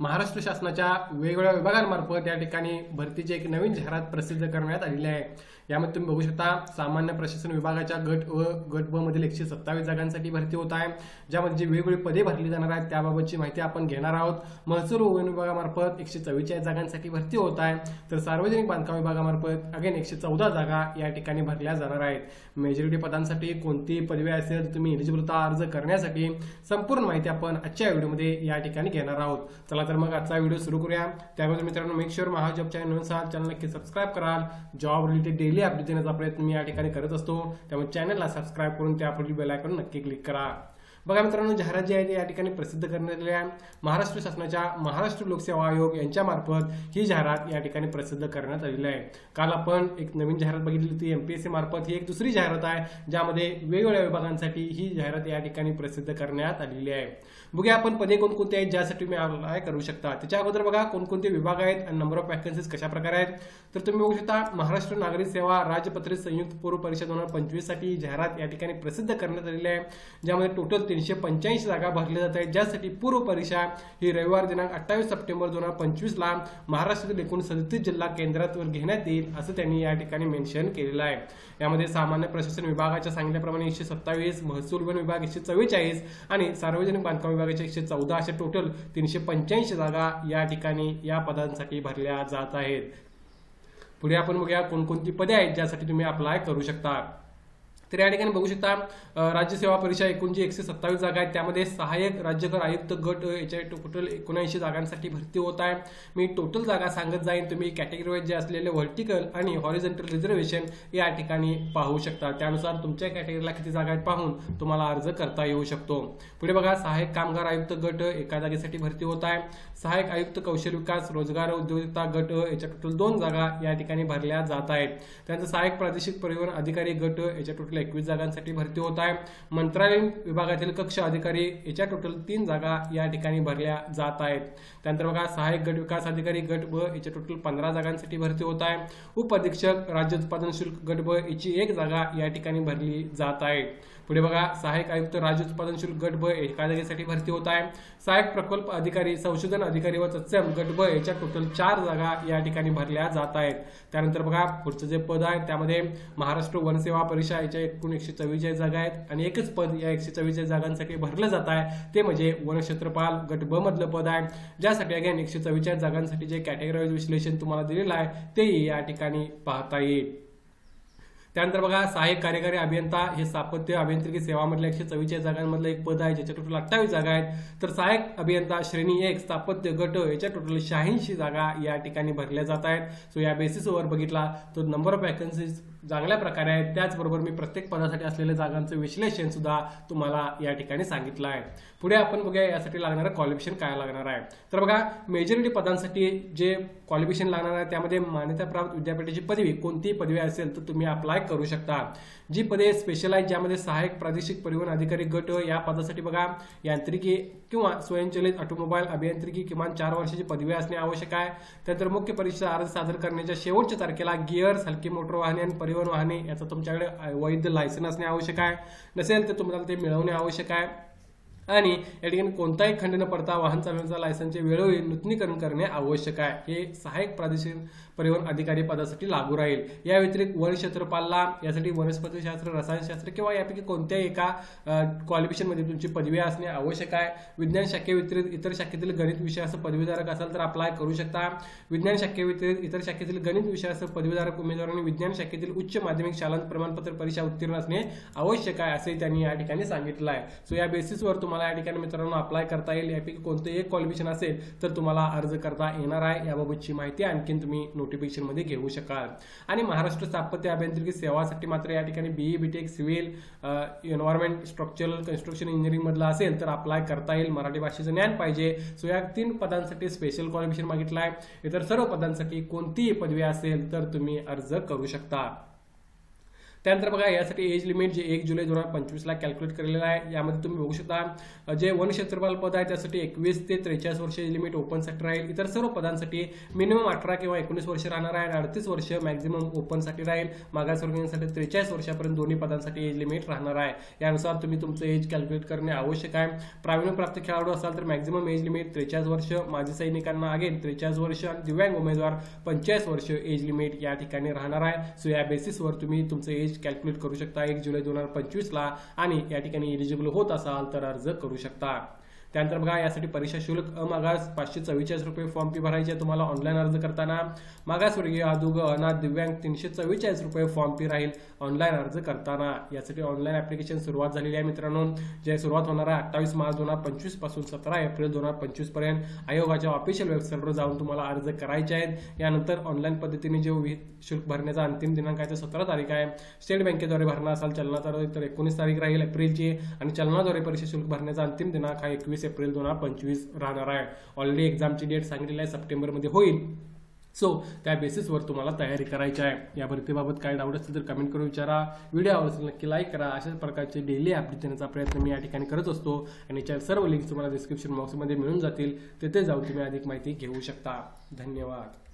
महाराष्ट्र शासनाच्या वेगवेगळ्या विभागांमार्फत या ठिकाणी भरतीची एक नवीन जाहिरात प्रसिद्ध करण्यात आलेली आहे. यामध्ये तुम्ही बघू शकता सामान्य प्रशासन विभागाच्या गट व गट ब मधील एकशे सत्तावीस जागांसाठी भरती होत आहे. ज्यामध्ये जी वेगवेगळी पदे भरली जाणार आहेत त्याबाबतची माहिती आपण घेणार आहोत. महसूल व वन विभागामार्फत एकशे चव्वेचाळीस जागांसाठी भरती होत आहे. तर सार्वजनिक बांधकाम विभागामार्फत अगेन एकशे चौदा जागा या ठिकाणी भरल्या जाणार आहेत. मेजॉरिटी पदांसाठी कोणती पदवी असेल तर तुम्ही एलिजिबलता अर्ज करण्यासाठी संपूर्ण माहिती आपण आजच्या व्हिडिओमध्ये या ठिकाणी घेणार आहोत. चला तर मग आजचा व्हिडिओ सुरू करूया. त्याबद्दल मित्रांनो मेक शुअर महाजॉब चॅनल असाल चॅनल नक्की सबस्क्राईब कराल. जॉब रिलेटेड डेली अपडेट देण्याचा प्रयत्न मी या ठिकाणी करत असतो. त्यामुळे चॅनलला सबस्क्राईब करून त्या बेल आयकॉन नक्की क्लिक करा. बघा मित्रांनो जाहिरात जी आहे ती या ठिकाणी प्रसिद्ध करण्यात आलेली आहे महाराष्ट्र शासनाच्या महाराष्ट्र लोकसेवा आयोग यांच्या मार्फत ही जाहिरात या ठिकाणी प्रसिद्ध करण्यात आलेली आहे. काल आपण एक नवीन जाहिरात बघितली होती एमपीएससी मार्फत. ही एक दुसरी जाहिरात आहे ज्यामध्ये वेगवेगळ्या विभागांसाठी ही जाहिरात या ठिकाणी प्रसिद्ध करण्यात आलेली आहे. बघूया आपण पदे कोणकोणते आहेत ज्यासाठी तुम्ही अप्लाय करू शकता. त्याच्या अगोदर बघा कोणकोणते विभाग आहेत आणि नंबर ऑफ वॅकन्सीज कशा प्रकारे आहेत. तर तुम्ही बघू शकता महाराष्ट्र नागरिक सेवा राजपत्रित संयुक्त पूर्व परीक्षा दोन हजार पंचवीससाठी जाहिरात या ठिकाणी प्रसिद्ध करण्यात आलेली आहे ज्यामध्ये टोटल तीनशे पंच्याऐंशी जागा भरल्या जात आहेत. ज्यासाठी पूर्व परीक्षा ही रविवार दिनांक अठ्ठावीस सप्टेंबर दोन हजार पंचवीसला महाराष्ट्रातील एकूण सदतीस जिल्हा केंद्रावर घेण्यात येईल असं त्यांनी या ठिकाणी मेन्शन केलेलं आहे. यामध्ये सामान्य प्रशासन विभागाच्या सांगितल्याप्रमाणे एकशे सत्तावीस महसूल वन विभाग एकशे चव्वेचाळीस आणि सार्वजनिक बांधकाम विभागाच्या एकशे चौदा असे टोटल तीनशे पंच्याऐंशी जागा या ठिकाणी या पदांसाठी भरल्या जात आहेत. पुढे आपण बघूया कोणकोणती पदे आहेत ज्यासाठी तुम्ही अप्लाय करू शकता. तर या ठिकाणी बघू शकता राज्य सेवा परीक्षा एकूण जी एकशे सत्तावीस जागा आहेत. त्यामध्ये सहाय्यक राज्यकर आयुक्त गट अ, याच्या टोटल एकोणऐंशी जागांसाठी भरती होत आहे. मी टोटल जागा सांगत जाईन. तुम्ही कॅटेगरी वाईज जे असलेले व्हर्टिकल आणि हॉरिझेंटल रिझर्वेशन या ठिकाणी पाहू शकता. त्यानुसार तुमच्या कॅटेगरीला किती जागा आहेत पाहून तुम्हाला अर्ज करता येऊ शकतो. पुढे बघा सहाय्यक कामगार आयुक्त गट एका जागेसाठी भरती होत आहे. सहाय्यक आयुक्त कौशल विकास रोजगार उद्योजकता गट याच्या टोटल दोन जागा या ठिकाणी भरल्या जात आहेत. त्यानंतर सहाय्यक प्रादेशिक परिवहन अधिकारी गट याच्या टोटल एकवीस जागांसाठी भरती होत आहे. मंत्रालयीन विभागातील कक्ष अधिकारी याच्या टोटल तीन जागा या ठिकाणी भरल्या जात आहेत. त्यानंतर बघा सहाय्यक गट विकास अधिकारी गट ब याच्या टोटल पंधरा जागांसाठी भरती होत आहे. उप अधीक्षक राज्य उत्पादन शुल्क गट ब याची एक जागा या ठिकाणी भरली जात आहे. पुढे बघा सहाय्यक आयुक्त राज्य उत्पादन शुल्क गट ब एका जागेसाठी भरती होत आहे. सहाय्यक प्रकल्प अधिकारी संशोधन अधिकारी व तत्सम गट ब याच्या टोटल चार जागा या ठिकाणी भरल्या जात आहेत. त्यानंतर बघा पुढचं जे पद आहे त्यामध्ये महाराष्ट्र वनसेवा परिषद याच्या एकूण एकशे चव्वेचाळीस जागा आहेत आणि एकच पद या एकशे चव्वेचाळीस जागांसाठी भरलं जात आहे. ते म्हणजे वनक्षेत्रपाल गट ब मधलं पद आहे. ज्यासाठी अगेन एकशे चव्वेचाळीस जागांसाठी जे कॅटेगरी विश्लेषण तुम्हाला दिलेलं आहे तेही या ठिकाणी पाहता येईल. त्यानंतर बघा सहाय्यक कार्यकारी अभियंता हे स्थापत्य अभियांत्रिकी सेवामधल्या एकशे चव्वेचाळीस जागांमधलं एक पद आहे ज्याच्या टोटल अठ्ठावीस जागा आहेत. तर सहाय्यक अभियंता श्रेणी एक स्थापत्य गट याच्या टोटल शहाऐंशी जागा या ठिकाणी भरल्या जात आहेत. सो या बेसिसवर बघितला तर नंबर ऑफ वॅकन्सीज चांगल्या प्रकारे आहेत. त्याचबरोबर मी प्रत्येक पदासाठी असलेल्या जागांचं विश्लेषण सुद्धा तुम्हाला या ठिकाणी सांगितलं आहे. पुढे आपण बघूया यासाठी लागणारं क्वालिफिकेशन काय लागणार आहे. तर बघा मेजॉरिटी पदांसाठी जे क्वालिफिकेशन लागणार आहे त्यामध्ये मान्यताप्राप्त विद्यापीठाची पदवी कोणतीही पदवी असेल तर तुम्ही अप्लाय करू शकता. जी पदे स्पेशलाइज ज्यामध्ये सहाय्यक प्रादेशिक परिवहन अधिकारी गट या पदासाठी बघा यांत्रिकी किंवा स्वयंचलित ऑटोमोबाईल अभियांत्रिकी किमान चार वर्षाची पदवी असणे आवश्यक आहे. त्यानंतर मुख्य परीक्षा अर्ज सादर करण्याच्या शेवटच्या तारखेला गिअर्स हलकी मोटर वाहने आणि गाडीवर वाहने याचा तुमच्याकडे वैध लायसन असणे आवश्यक आहे. नसेल तर तुम्हाला ते मिळवणे आवश्यक आहे. आणि या ठिकाणी कोणताही खंड न पडता वाहन चालवण्याचा लायसनचे वेळोवेळी नूतनीकरण करणे आवश्यक आहे. हे सहाय्यक प्रादेशिक परिवहन अधिकारी पदासाठी लागू राहील. या व्यतिरिक्त वन क्षेत्रपालला यासाठी वनस्पतीशास्त्र रसायनशास्त्र किंवा यापैकी कोणत्याही एका क्वालिफिकेशनमध्ये तुमची पदवी असणे आवश्यक आहे. विज्ञान शाखेव्यतिरिक्त इतर शाखेतील गणित विषयासह पदवीधारक असाल तर अप्लाय करू शकता. विज्ञान शाखेव्यतिरिक्त इतर शाखेतील गणित विषयासह पदवीधारक उमेदवारांनी विज्ञान शाखेतील उच्च माध्यमिक शालांत प्रमाणपत्र परीक्षा उत्तीर्ण असणे आवश्यक आहे असे त्यांनी या ठिकाणी सांगितलं आहे. सो या बेसिसवर तुम्हाला या ठिकाणी मित्रांनो अप्लाय करता येईल. यापैकी कोणतेही एक क्वालिफिकेशन असेल तर तुम्हाला अर्ज करता येणार आहे. याबाबतची माहिती आणखीन तुम्ही नोटिफिकेशनमध्ये घेऊ शकाल. आणि महाराष्ट्र स्थापत्य अभियांत्रिकी सेवासाठी मात्र या ठिकाणी B E B Tech civil environment structural construction इंजिनिअरिंगमधला असेल तर अप्लाय करता येईल. मराठी भाषेचं ज्ञान पाहिजे. सो या तीन पदांसाठी स्पेशल क्वालिफिकेशन मागितलं आहे इतर सर्व पदांसाठी कोणतीही पदवी असेल तर तुम्ही अर्ज करू शकता. त्यानंतर बघा यासाठी एज लिमिट जे एक जुलै दोन हजार पंचवीसला कॅल्क्युलेट केलेलं आहे. यामध्ये तुम्ही बघू शकता जे वन क्षेत्रपाल पद आहे त्यासाठी एकवीस ते त्रेचाळीस वर्ष एज लिमिट ओपनसाठी राहील इतर सर्व पदांसाठी मिनिमम अठरा किंवा एकोणीस वर्ष राहणार आहे आणि अडतीस वर्ष मॅक्झिमम ओपनसाठी राहील. मागासवर्गीयांसाठी त्रेचाळीस वर्षापर्यंत दोन्ही पदांसाठी एज लिमिट राहणार आहे. यानुसार तुम्ही तुमचं एज कॅल्क्युलेट करणे आवश्यक आहे. प्रावीण्यप्राप्त खेळाडू असाल तर मॅक्झिमम एज लिमिट त्रेचाळीस वर्ष माजी सैनिकांना अगेन त्रेचाळीस वर्ष आणि दिव्यांग उमेदवार पंचेचाळीस वर्ष एज लिमिट या ठिकाणी राहणार आहे. सो या बेसिसवर तुम्ही तुमचं एज कॅल्क्युलेट करू शकता. एक जुलै दोन हजार पंचवीसला आणि या ठिकाणी एलिजिबल होत असाल तर अर्ज करू शकता. त्यानंतर बघा यासाठी परीक्षा शुल्क अमागास पाचशे चव्वेचाळीस रुपये फॉर्म फी भरायची आहे. तुम्हाला ऑनलाईन अर्ज करताना मागासवर्गीय अदुग अनाथ दिव्यांग तीनशे चव्वेचाळीस रुपये फॉर्म फी राहील ऑनलाईन अर्ज करताना. यासाठी ऑनलाईन ऍप्लिकेशन सुरुवात झालेली आहे मित्रांनो. जे सुरुवात होणार आहे अठ्ठावीस मार्च दोन हजार पंचवीसपासून सतरा एप्रिल दोन हजार पंचवीसपर्यंत. आयोगाच्या ऑफिशियल वेबसाईटवर जाऊन तुम्हाला अर्ज करायचे आहेत. यानंतर ऑनलाईन पद्धतीने जे विहित शुल्क भरण्याचा अंतिम दिनांक आहे ते सतरा तारीख आहे. स्टेट बँकेद्वारे भरणार असाल चलनाद्वारे तर एकोणीस तारीख राहील एप्रिलची. आणि चलनाद्वारे परीक्षा शुल्क भरण्याचा अंतिम दिनांक हा एकवीस एप्रिल दोन हजार पंचवीस राहणार आहे. ऑलरेडी एक्झामची डेट सांगितलेली आहे सप्टेंबरमध्ये होईल. सो त्या बेसिसवर तुम्हाला तयारी करायची आहे. या भरतीबाबत काय डाऊट असतील तर कमेंट करून विचारा. व्हिडिओ आवडला नक्की लाईक करा. अशाच प्रकारचे डेली अपडेट देण्याचा प्रयत्न मी या ठिकाणी करत असतो. आणि याच्या सर्व लिंक्स तुम्हाला डिस्क्रिप्शन बॉक्समध्ये मिळून जातील तिथे जाऊन तुम्ही अधिक माहिती घेऊ शकता. धन्यवाद.